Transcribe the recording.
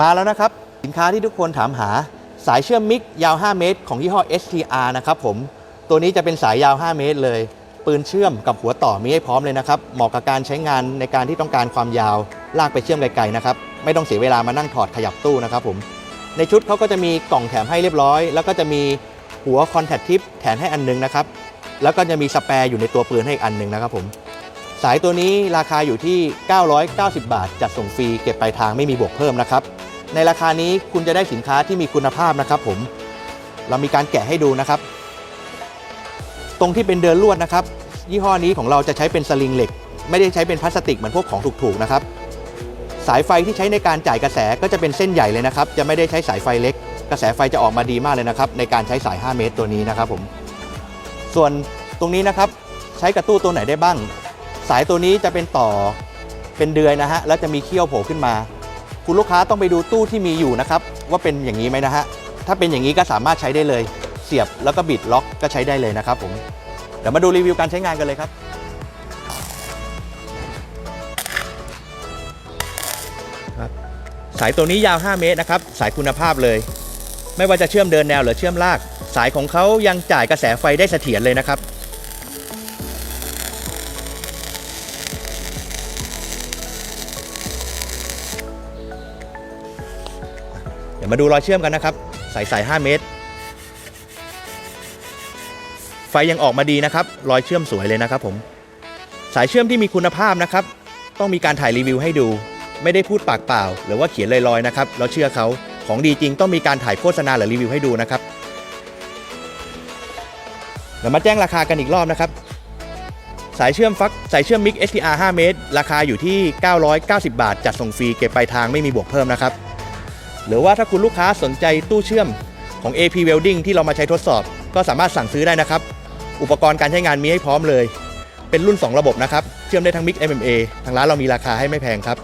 มาแล้วนะครับ สินค้าที่ทุกคนถามหา สายเชื่อมมิกยาว 5 เมตร ของยี่ห้อ STR นะครับผม ตัวนี้จะเป็นสายยาว 5 เมตรเลย ปืนเชื่อมกับหัวต่อมีให้พร้อมเลยนะครับ เหมาะกับการใช้งานในการที่ต้องการความยาว ลากไปเชื่อมไกลๆนะครับ ไม่ต้องเสียเวลามานั่งถอดขยับตู้นะครับผม ในชุดเขาก็จะมีกล่องแถมให้เรียบร้อย แล้วก็จะมีหัวคอนแทคทิปแถมให้อันหนึงนะครับ แล้วก็จะมีสแปร์อยู่ในตัวปืนให้อีกอันหนึ่งนะครับผมสายตัวนี้ราคาอยู่ที่ 990 บาท จัดส่งฟรี เก็บปลายทางไม่มีบวกเพิ่มนะครับ ในราคานี้คุณจะได้สินค้าที่มีคุณภาพนะครับ ผม เรามีการแกะให้ดูนะครับ ตรงที่เป็นเดินลวดนะครับ ยี่ห้อนี้ของเราจะใช้เป็นสลิงเหล็ก ไม่ได้ใช้เป็นพลาสติกเหมือนพวกของถูกๆนะครับ สายไฟที่ใช้ในการจ่ายกระแสก็จะเป็นเส้นใหญ่เลยนะครับ จะไม่ได้ใช้สายไฟเล็ก กระแสไฟจะออกมาดีมากเลยนะครับ ในการใช้สาย 5 เมตรตัวนี้นะครับ ผม ส่วนตรงนี้นะครับใช้กระตู้ตัวไหนได้บ้าง สายตัวนี้จะเป็นต่อเป็นเดือยนะฮะแล้วจะมีเขี้ยวโผล่ขึ้นมา คุณลูกค้าต้องไปดูตู้ที่มีอยู่นะครับว่าเป็นอย่างนี้ไหมนะฮะถ้าเป็นอย่างนี้ก็สามารถใช้ได้เลย เสียบแล้วก็บิดล็อกก็ใช้ได้เลยนะครับผมเดี๋ยวมาดูรีวิวการใช้งานกันเลยครับสายตัวนี้ยาว 5 เมตรนะครับสายคุณภาพเลย ไม่ว่าจะเชื่อมเดินแนวหรือเชื่อมลาก สายของเขายังจ่ายกระแสไฟได้เสถียรเลยนะครับ ดี๋ยวมาดูรอยเชื่อมกันนะครับ สายสาย5เมตร ไฟยังออกมาดีนะครับ รอยเชื่อมสวยเลยนะครับผม สายเชื่อมที่มีคุณภาพนะครับ ต้องมีการถ่ายรีวิวให้ดู ไม่ได้พูดปากเปล่า หรือว่าเขียนลอยๆนะครับ เราเชื่อเขา ของดีจริงต้องมีการถ่ายโฆษณาหรือรีวิวให้ดูนะครับ เดี๋ยวมาแจ้งราคากันอีกรอบนะครับ สายเชื่อมฟัก สายเชื่อมมิก STR 5 เมตร ราคาอยู่ที่ 990 บาท จัดส่งฟรี เก็บปลายทางไม่มีบวกเพิ่มนะครับ หรือว่าถ้าคุณลูกค้าสนใจตู้เชื่อมของ AP Welding ที่เรามาใช้ทดสอบ ก็สามารถสั่งซื้อได้นะครับ อุปกรณ์การใช้งานมีให้พร้อมเลย เป็นรุ่น 2 ระบบนะครับ เชื่อมได้ทั้ง Mic MMA ทางร้านเรามีราคาให้ไม่แพงครับ